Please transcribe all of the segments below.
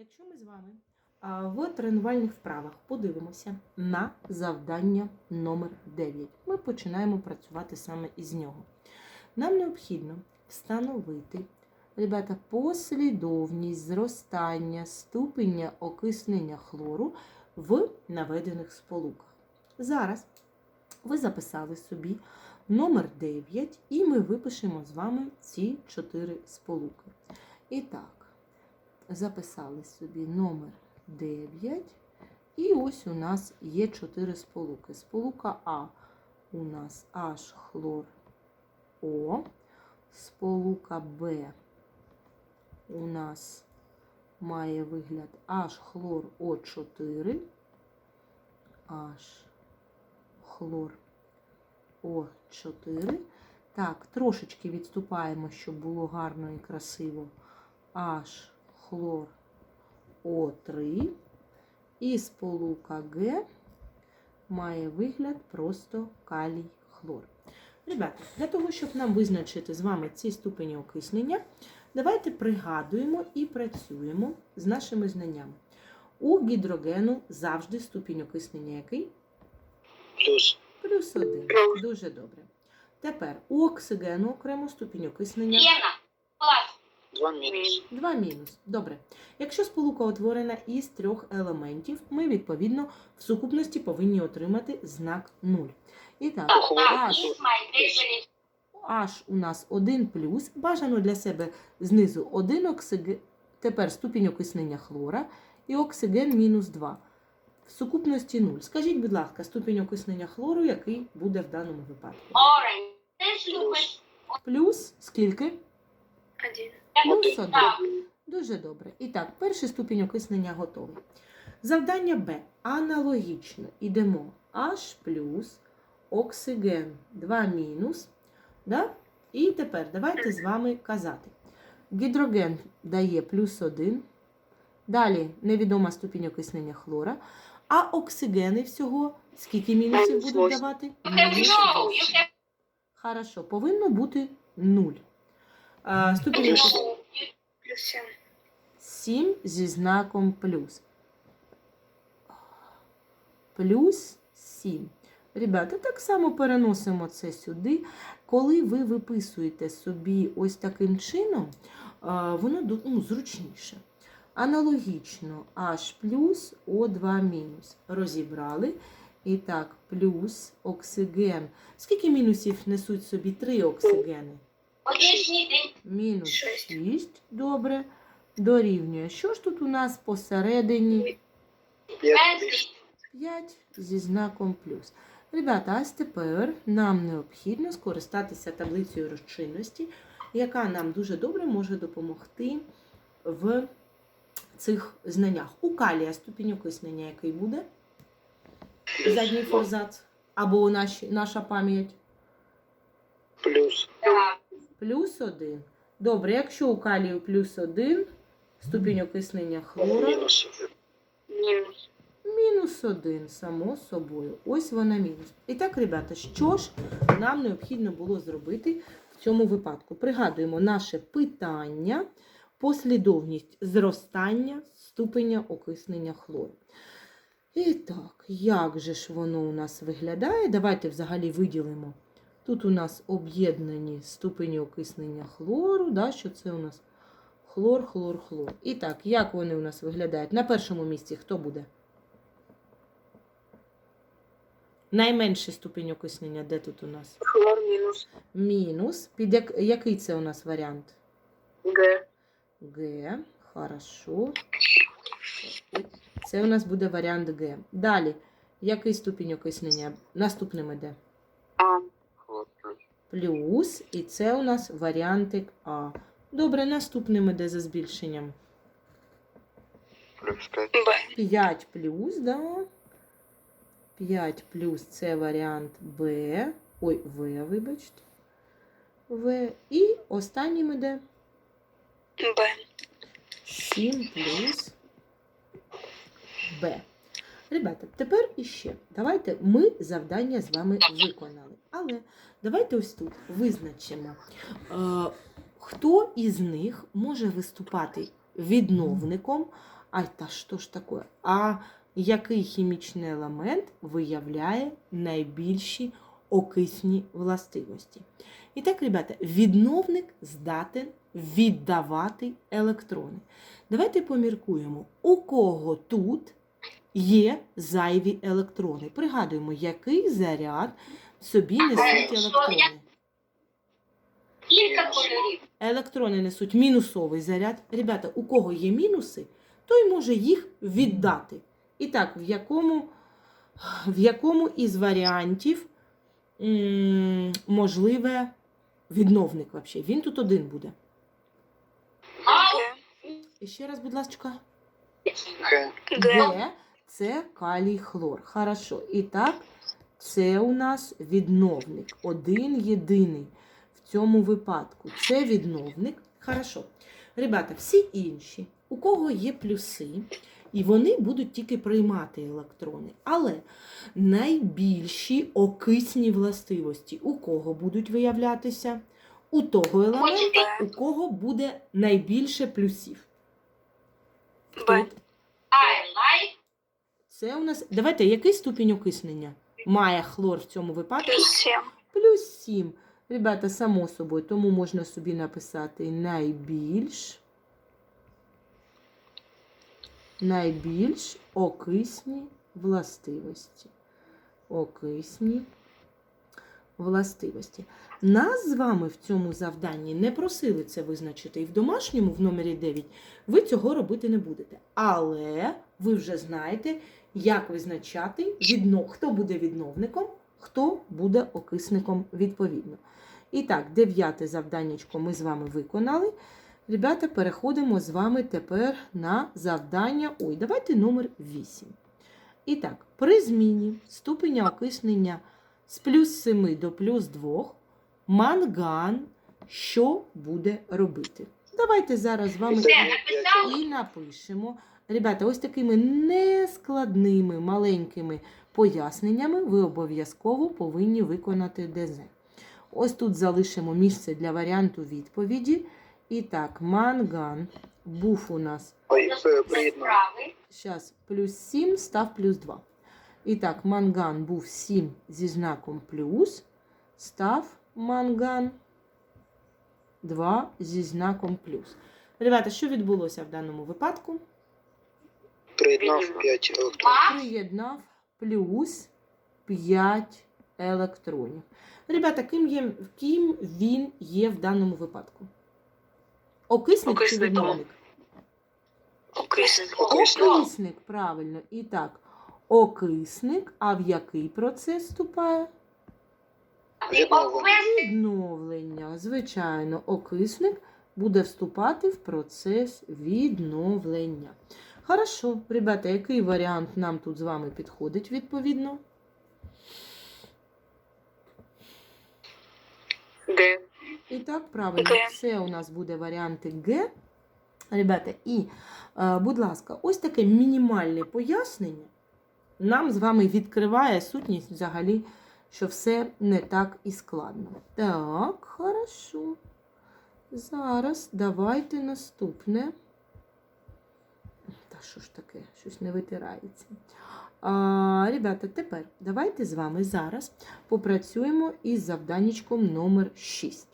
Якщо ми з вами в тренувальних вправах подивимося на завдання номер 9, ми починаємо працювати саме із нього. Нам необхідно встановити, ребята, послідовність зростання ступеня окиснення хлору в наведених сполуках. Зараз ви записали собі номер 9, і ми випишемо з вами ці чотири сполуки. І так, записали собі номер 9. І ось у нас є чотири сполуки. Сполука А у нас H хлор О. Сполука Б у нас має вигляд H хлор О4. H хлор О4. Так, трошечки відступаємо, щоб було гарно і красиво. H хлор О3 і сполука Г має вигляд просто калій хлор. Ребята, для того, щоб нам визначити з вами ці ступені окиснення, давайте пригадуємо і працюємо з нашими знаннями. У гідрогену завжди ступінь окиснення який? Плюс. Плюс один. Дуже добре. Тепер у оксигену окремо ступінь окиснення. Єна. Два мінус. 2 мінус. Добре. Якщо сполука утворена із трьох елементів, ми, відповідно, в сукупності повинні отримати знак 0. І так, аж, аж у нас 1 плюс. Бажано для себе знизу 1 оксиген, тепер ступінь окиснення хлора і оксиген мінус 2. В сукупності 0. Скажіть, будь ласка, ступінь окиснення хлору, який буде в даному випадку? Плюс скільки? Один. Плюс 1. Дуже добре. І так, перший ступінь окиснення готовий. Завдання Б. Аналогічно. Ідемо H плюс, оксиген 2 мінус. Да? І тепер давайте з вами казати. Гідроген дає плюс 1. Далі невідома ступінь окиснення хлора. А оксигени всього скільки мінусів Мінус будуть давати? Мінус Хорошо, повинно бути 0. А, ступінь окиснення no. Сім. зі знаком плюс. Плюс 7. Ребята, так само переносимо це сюди. Коли ви виписуєте собі ось таким чином, воно ну, зручніше. Аналогічно H плюс О2 мінус. Розібрали. І так, плюс оксиген. Скільки мінусів несуть собі три оксигени? Мінус Шість. 6. Добре. Дорівнює. Що ж тут у нас посередині? П'ять 5 зі знаком плюс. Ребята, а тепер нам необхідно скористатися таблицею розчинності, яка нам дуже добре може допомогти в цих знаннях. У калія ступінь окиснення який буде? Задній форзац. Або наші, наша пам'ять. Плюс. Да. Плюс 1. Добре, якщо у калію плюс 1, ступінь окиснення хлора Мінус. Минус. мінус 1, само собою. Ось вона мінус. І так, ребята, що ж нам необхідно було зробити в цьому випадку? Пригадуємо наше питання, послідовність зростання ступеня окиснення хлору. І так, як же ж воно у нас виглядає? Давайте взагалі виділимо. Тут у нас об'єднані ступені окиснення хлору, да, що це у нас хлор, хлор, хлор. І так, як вони у нас виглядають? На першому місці хто буде? Найменший ступінь окиснення, де тут у нас? Хлор мінус. Мінус. Під як... який це у нас варіант? Г. Г. Хорошо. Це у нас буде варіант Г. Далі. Який ступінь окиснення? Наступним іде. А. Плюс. І це у нас варіантик А. Добре, наступним іде за збільшенням. Плюс п'ять. 5 плюс, да? 5 плюс це варіант Б. Ой, В, вибачте. В. І останнім іде Б. 7 плюс Б. Ребята, тепер іще. Давайте ми завдання з вами виконали. Але давайте ось тут визначимо, е, хто із них може виступати відновником, А та що ж таке? А який хімічний елемент виявляє найбільші окисні властивості? І так, ребята, відновник здатен віддавати електрони. Давайте поміркуємо, у кого тут є зайві електрони. Пригадуємо, який заряд собі несуть електрони. Кілька кольорів. Електрони несуть мінусовий заряд. Ребята, у кого є мінуси, той може їх віддати. І так, в якому, в якому із варіантів м, можливе відновник вообще? Він тут один буде. І ще раз, будь ласка. Г. Г. Це калій хлор. Хорошо. І так, це у нас відновник. Один єдиний в цьому випадку. Це відновник. Хорошо. Ребята, всі інші, у кого є плюси, і вони будуть тільки приймати електрони. Але найбільші окисні властивості у кого будуть виявлятися? У того елемента, у кого буде найбільше плюсів. Б. Це у нас. Давайте, який ступінь окиснення має хлор в цьому випадку? Плюс 7. Плюс 7. Ребята, само собою, тому можна собі написати найбільш. Найбільш окисні властивості. Окисні властивості. Нас з вами в цьому завданні не просили це визначити і в домашньому, в номері 9, ви цього робити не будете. Але ви вже знаєте, як визначати, відно... хто буде відновником, хто буде окисником відповідно. І так, дев'яте завданнячко ми з вами виконали. Ребята, переходимо з вами тепер на завдання. Ой, давайте номер 8. І так, при зміні ступеня окиснення з плюс 7 до плюс 2 манган що буде робити? Давайте зараз з вами і напишемо. Ребята, ось такими нескладними маленькими поясненнями ви обов'язково повинні виконати ДЗ. Ось тут залишимо місце для варіанту відповіді. І так, манган був у нас. Зараз плюс 7 став плюс 2. І так, манган був 7 зі знаком плюс, став манган 2 зі знаком плюс. Ребята, що відбулося в даному випадку? Приєднав 5 електронів. Приєднав плюс 5 електронів. Ребята, ким, є, ким він є в даному випадку? Окисник чи Окисником. відновник? Окисник. Окисник, правильно. І так, окисник, а в який процес вступає? Відновлення. Відновлення. Звичайно, окисник буде вступати в процес відновлення. Хорошо, ребята, який варіант нам тут з вами підходить відповідно? Г. І так, правильно, це у нас буде варіанти Г. Ребята, і, е, будь ласка, ось таке мінімальне пояснення нам з вами відкриває сутність взагалі, що все не так і складно. Так, хорошо. Зараз давайте наступне. Що ж таке? Щось не витирається. А, ребята, тепер давайте з вами зараз попрацюємо із завданнячком номер 6.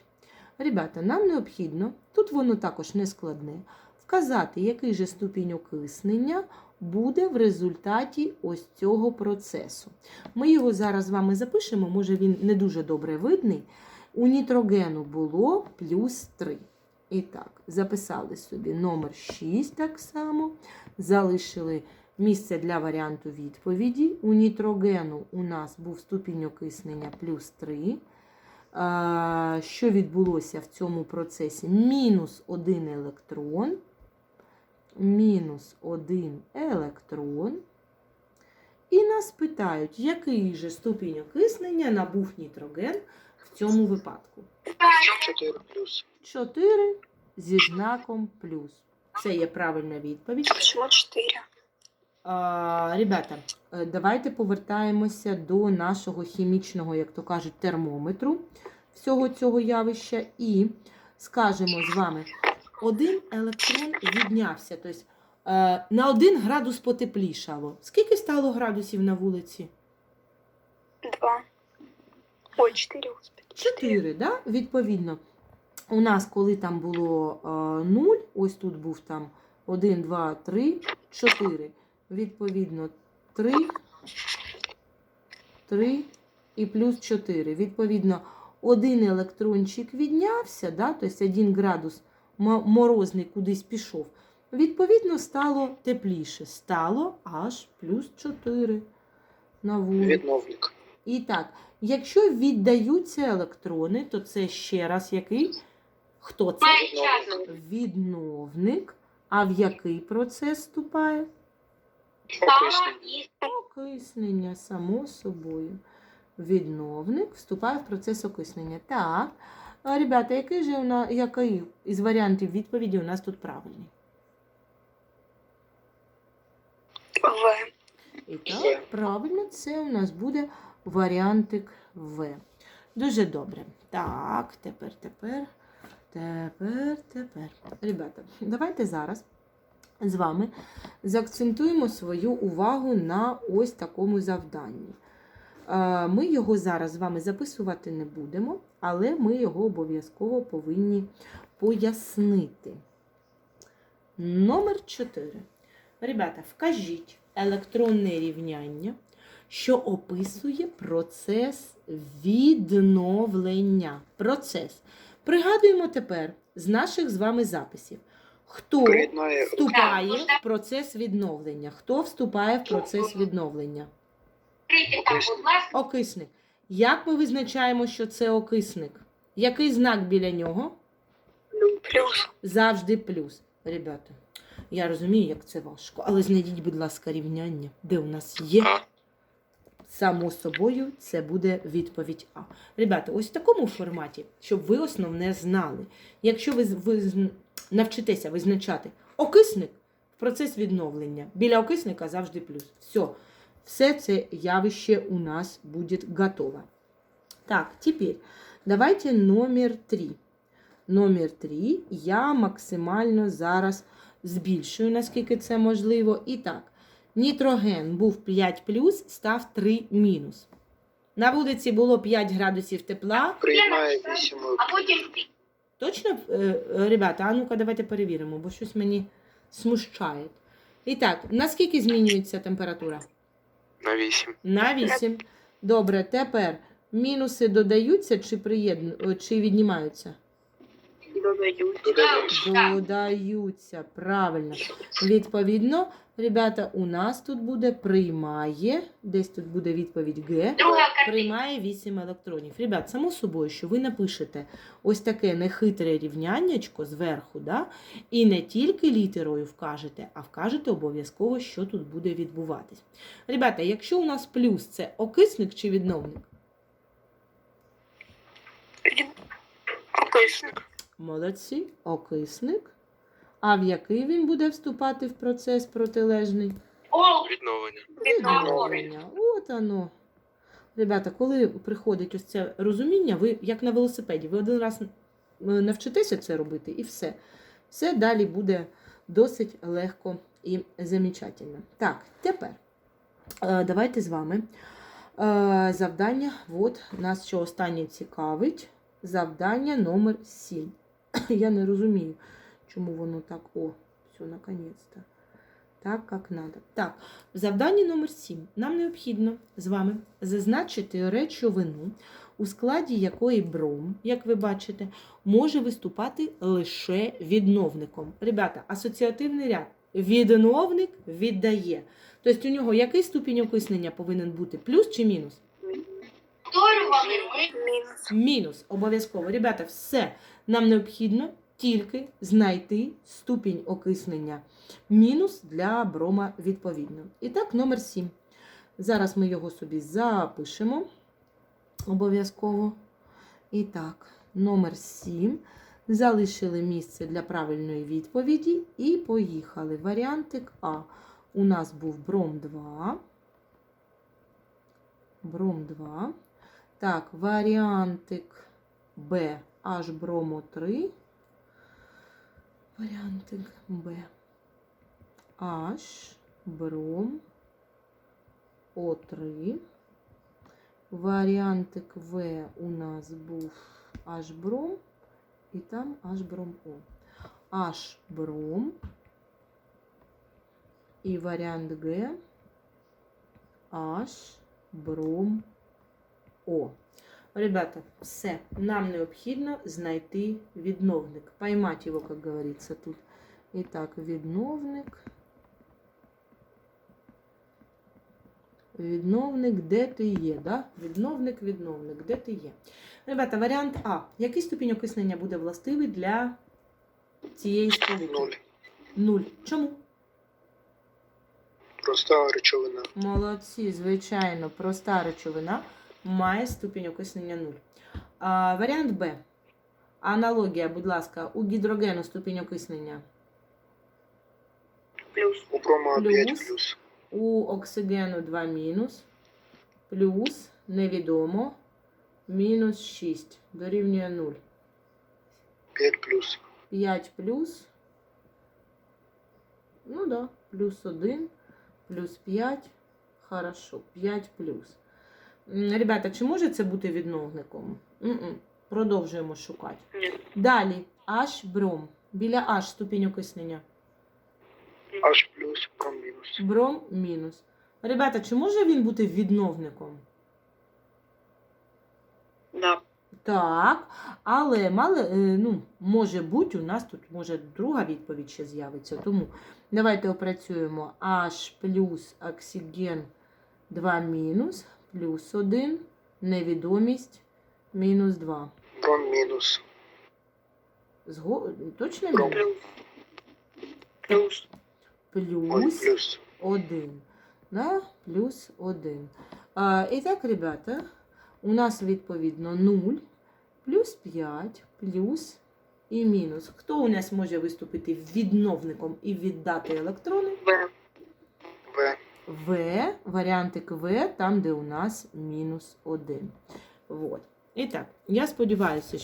Ребята, нам необхідно, тут воно також не складне, вказати, який же ступінь окиснення буде в результаті ось цього процесу. Ми його зараз з вами запишемо, може він не дуже добре видний. У нітрогену було плюс 3. І так, записали собі номер 6 так само, залишили місце для варіанту відповіді. У нітрогену у нас був ступінь окиснення плюс 3. Що відбулося в цьому процесі? Мінус 1 електрон. Мінус 1 електрон. І нас питають, який же ступінь окиснення набув нітроген в цьому випадку. 4 плюс. 4 зі знаком плюс. Це є правильна відповідь. А почему 4? А, ребята, е, давайте повертаємося до нашого хімічного, як то кажуть, термометру всього цього явища і скажемо з вами, один електрон віднявся. Тобто на 1 градус потеплішало. Скільки стало градусів на вулиці? Два. Ой, чотири. 4, да? відповідно. У нас, коли там було е, 0, ось тут був там 1, 2, 3, 4. Відповідно, 3, 3 і плюс 4. Відповідно, один електрончик віднявся, да? тобто 1 градус морозний кудись пішов. Відповідно, стало тепліше. Стало аж плюс 4 на вулиці. Відновник. І так, якщо віддаються електрони, то це ще раз який? Хто це? Відновник. А в який процес вступає? Окиснення. Окиснення, само собою. Відновник вступає в процес окиснення. Так. А, Ребята, який же у нас, який із варіантів відповіді у нас тут правильний? В. І так, правильно, це у нас буде варіантик В. Дуже добре. Так, тепер, тепер, тепер, тепер. Ребята, давайте зараз з вами заакцентуємо свою увагу на ось такому завданні. Е, Ми його зараз з вами записувати не будемо, але ми його обов'язково повинні пояснити. Номер 4. Ребята, вкажіть електронне рівняння, що описує процес відновлення. Процес. Пригадуємо тепер з наших з вами записів, хто вступає в процес відновлення. Хто вступає в процес відновлення? Окисник. Як ми визначаємо, що це окисник? Який знак біля нього? плюс. Завжди плюс. Ребята, я розумію, як це важко, але знайдіть, будь ласка, рівняння, де у нас є. Само собою, це буде відповідь А. Ребята, ось в такому форматі, щоб ви основне знали. Якщо ви, ви навчитеся визначати окисник в процес відновлення, біля окисника завжди плюс. Все, все це явище у нас буде готово. Так, теперь давайте номер 3. Номер 3 я максимально зараз збільшую, наскільки це можливо. І так, нітроген був 5 плюс, став 3 мінус. На вулиці було 5 градусів тепла. Вісім. А потім Точно, е, е, ребята, а ну-ка давайте перевіримо, бо щось мені смущає. І так, наскільки змінюється температура? На вісім. На 8. Добре, тепер мінуси додаються чи, приєдну... чи віднімаються? Додають. Так. Додаються, правильно. Відповідно, ребята, у нас тут буде приймає, десь тут буде відповідь Г. Приймає 8 електронів. Ребят, само собою, що ви напишете ось таке нехитре рівняннячко зверху, да? і не тільки літерою вкажете, а вкажете обов'язково, що тут буде відбуватись. Ребята, якщо у нас плюс це окисник чи відновник? Окисник. Молодці, окисник. А в який він буде вступати в процес протилежний? Відновлення. Відновлення. От оно. Ребята, коли приходить ось це розуміння, ви як на велосипеді, ви один раз е, навчитеся це робити і все. Все далі буде досить легко і замечательно. Так, тепер е, давайте з вами. Е, Завдання, от нас що останнє цікавить. Завдання номер 7. Я не розумію, чому воно так. О, все, наконець-то. Так, як надо. Так, в завданні номер 7 нам необхідно з вами зазначити речовину, у складі якої бром, як ви бачите, може виступати лише відновником. Ребята, асоціативний ряд. Відновник віддає. Тобто у нього який ступінь окиснення повинен бути? Плюс чи мінус? Мінус. Мінус обов'язково. Ребята, все. Нам необхідно тільки знайти ступінь окиснення. Мінус для брома відповідно. І так, номер 7. Зараз ми його собі запишемо. Обов'язково. І так, номер 7. Залишили місце для правильної відповіді і поїхали. Варіантик А. У нас був бром 2. Бром 2. Так, варіантик Б. Аж бромо 3. Варіантик Б. H, бром, О3. Варіантик В у нас був H бром і там H бром О. H бром і варіант Г H бром О. Ребята, все. Нам необхідно знайти відновник. Поймать його, як говориться тут. І так, відновник. Відновник, де ти є, да? Відновник, відновник, де ти є. Ребята, варіант А. Який ступінь окиснення буде властивий для цієї сполуки? Нуль. Нуль. Чому? Проста речовина. Молодці, звичайно, проста речовина має ступінь окиснення 0. А, варіант Б. Аналогія, будь ласка, у гідрогену ступінь окиснення. Плюс. У брома 5 плюс. У оксигену 2 мінус. Плюс невідомо. Мінус 6. Дорівнює 0. 5 плюс. 5 плюс. Ну да, плюс 1, плюс 5. Хорошо, 5 плюс. М, Ребята, чи може це бути відновником? М-м. Продовжуємо шукати. Далі H бром. Біля H ступінь окиснення. Аж плюс, бром мінус. Бром мінус. Ребята, чи може він бути відновником? Да. Так, але мали, е, ну, може бути, у нас тут може друга відповідь ще з'явиться. Тому давайте опрацюємо H плюс оксиген 2 мінус, плюс 1, невідомість, мінус 2. Бром мінус. Зго... Точно мінус? Плюс. Плюс плюс. 1. Да? Плюс 1. А, і так, ребята, у нас відповідно 0, плюс 5, плюс і мінус. Хто у нас може виступити відновником і віддати електрони? В. В. Варіантик В, там, де у нас мінус 1. Вот. І так, я сподіваюся,